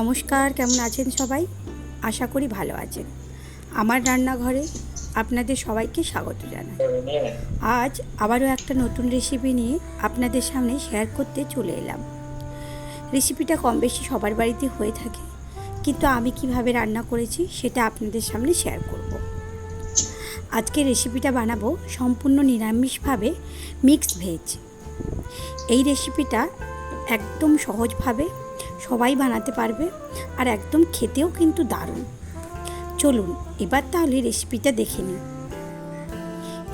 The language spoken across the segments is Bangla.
নমস্কার, কেমন আছেন সবাই? আশা করি ভালো আছেন। আমার রান্নাঘরে আপনাদের সবাইকে স্বাগত জানাই। আজ আবারও একটা নতুন রেসিপি নিয়ে আপনাদের সামনে শেয়ার করতে চলে এলাম। রেসিপিটা কম বেশি সবার বাড়িতে হয়ে থাকে, কিন্তু আমি কীভাবে রান্না করেছি সেটা আপনাদের সামনে শেয়ার করব। আজকে রেসিপিটা বানাবো সম্পূর্ণ নিরামিষভাবে মিক্স ভেজ এই রেসিপিটা একদম সহজভাবে সবাই বানাতে পারবে আর একদম খেতেও কিন্তু দারুণ। চলুন, এবার তাহলে রেসিপিটা দেখে নিই।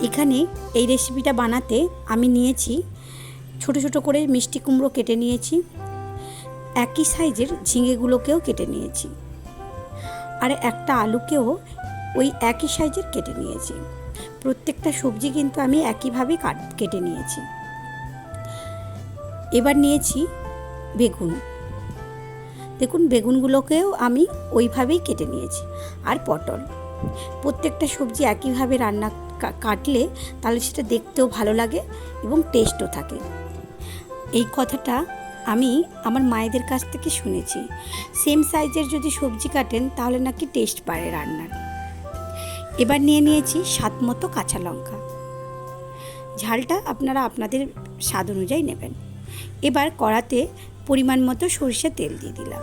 এখানে এই রেসিপিটা বানাতে আমি নিয়েছি ছোট ছোট করে মিষ্টি কুমড়ো কেটে নিয়েছি, একই সাইজের ঝিঙেগুলোকেও কেটে নিয়েছি আর একটা আলুকেও ওই একই সাইজের কেটে নিয়েছি। প্রত্যেকটা সবজি কিন্তু আমি একইভাবে কাট, কেটে নিয়েছি। এবার নিয়েছি বেগুন। দেখুন, বেগুনগুলোকেও আমি ওইভাবেই কেটে নিয়েছি। আর পটল। প্রত্যেকটা সবজি একইভাবে রান্না কাটলে তাহলে সেটা দেখতেও ভালো লাগে এবং টেস্টও থাকে। এই কথাটা আমি আমার মায়েদের কাছ থেকে শুনেছি। সেম সাইজের যদি সবজি কাটেন, তাহলে নাকি টেস্ট বাড়ে রান্নার। এবার নিয়ে নিয়েছি স্বাদ মতো কাঁচা লঙ্কা। ঝালটা আপনারা আপনাদের স্বাদ অনুযায়ী নেবেন। এবার কড়াতে পরিমাণ মতো সরষে তেল দিয়ে দিলাম।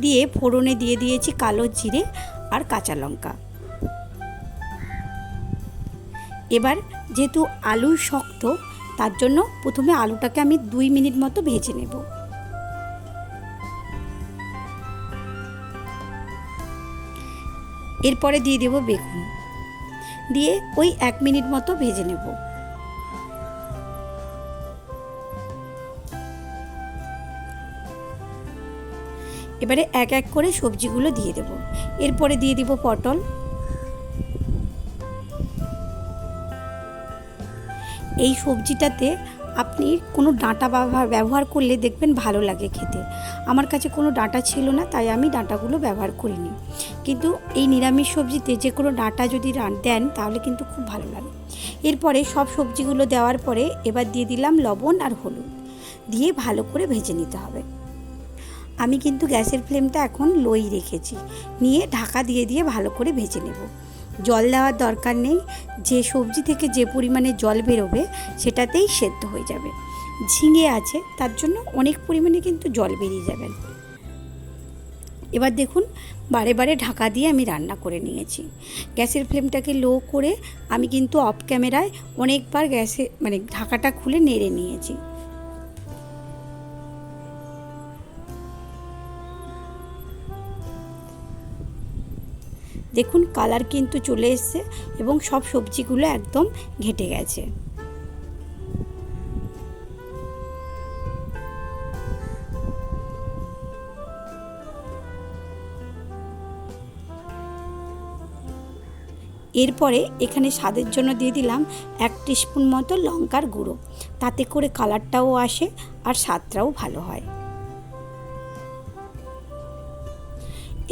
দিয়ে ফোড়নে দিয়ে দিয়েছি কালো জিরে আর কাঁচা লঙ্কা। এবার যেহেতু আলু শক্ত, তার জন্য প্রথমে আলুটাকে আমি দুই মিনিট মতো ভেজে নেব। এরপরে দিয়ে দেব বেগুন। দিয়ে ওই এক মিনিট মতো ভেজে নেব। এবারে এক এক করে সবজিগুলো দিয়ে দেব। এরপরে দিয়ে দিব পটল। এই সবজিটাতে আপনি কোনো ডাঁটা ব্যবহার করলে দেখবেন ভালো লাগে খেতে। আমার কাছে কোনো ডাঁটা ছিল না, তাই আমি ডাঁটাগুলো ব্যবহার করিনি। কিন্তু এই নিরামিষ সবজিতে যে কোনো ডাঁটা যদি দেন, তাহলে কিন্তু খুব ভালো লাগে। এরপরে সব সবজিগুলো দেওয়ার পরে এবার দিয়ে দিলাম লবণ আর হলুদ। দিয়ে ভালো করে ভেজে নিতে হবে। আমি কিন্তু গ্যাসের ফ্লেমটা এখন লোই রেখেছি। নিয়ে ঢাকা দিয়ে দিয়ে ভালো করে ভেজে নেব। জল দেওয়ার দরকার নেই। যে সবজি থেকে যে পরিমাণে জল বেরোবে, সেটাতেই সেদ্ধ হয়ে যাবে। ঝিঙে আছে, তার জন্য অনেক পরিমাণে কিন্তু জল বেরিয়ে যাবেন এবার দেখুন, বারে বারে ঢাকা দিয়ে আমি রান্না করে নিয়েছি। গ্যাসের ফ্লেমটাকে লো করে আমি কিন্তু অফ ক্যামেরায় অনেকবার গ্যাসে মানে ঢাকাটা খুলে নেড়ে নিয়েছি। দেখুন কালার কিন্তু চলে এসছে এবং সব সবজিগুলো একদম ঘেটে গেছে। এরপরে এখানে স্বাদের জন্য দিয়ে দিলাম এক স্পুন মতো লঙ্কার গুঁড়ো। তাতে করে কালারটাও আসে আর স্বাদটাও ভালো হয়।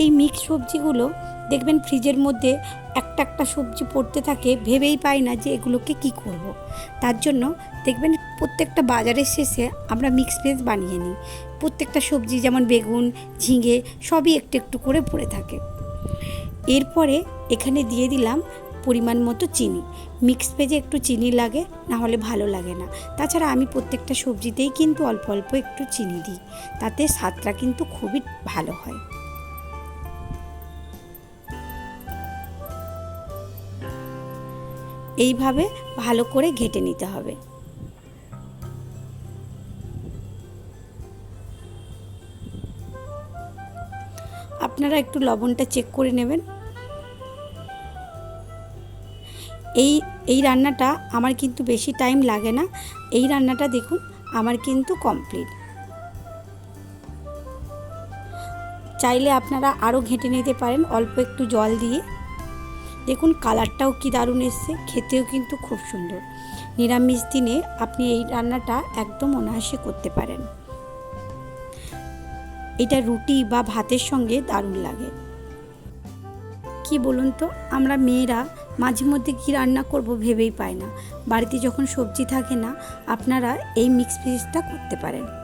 এই মিক্স সবজিগুলো দেখবেন ফ্রিজের মধ্যে একটা একটা সবজি পড়তে থাকে, ভেবেই পাই না যে এগুলোকে কি করব। তার জন্য দেখবেন প্রত্যেকটা বাজারের শেষে আমরা মিক্স ভেজ বানিয়ে নিই। প্রত্যেকটা সবজি যেমন বেগুন, ঝিঙে সবই একটু একটু করে পড়ে থাকে। এরপরে এখানে দিয়ে দিলাম পরিমাণ মতো চিনি। মিক্স ভেজে একটু চিনি লাগে, না হলে ভালো লাগে না। তাছাড়া আমি প্রত্যেকটা সবজিতেই কিন্তু অল্প অল্প একটু চিনি দিই। তাতে স্বাদটা কিন্তু খুবই ভালো হয়। এইভাবে ভালো করে ঘেটে নিতে হবে। আপনারা একটু লবণটা চেক করে নেবেন। এই এই রান্নাটা আমার কিন্তু বেশি টাইম লাগে না। এই রান্নাটা দেখুন, আমার কিন্তু কমপ্লিট চাইলে আপনারা আরও ঘেঁটে নিতে পারেন, অল্প একটু জল দিয়ে। দেখুন কালারটাও কি দারুণ এসছে, খেতেও কিন্তু খুব সুন্দর। নিরামিষ দিনে আপনি এই রান্নাটা একদম অনায়াসে করতে পারেন। এটা রুটি বা ভাতের সঙ্গে দারুণ লাগে। কি বলুন তো, আমরা মেয়েরা মাঝে মধ্যে কী রান্না করব ভেবেই পায় না। বাড়িতে যখন সবজি থাকে না, আপনারা এই মিক্স ভেজটা করতে পারেন।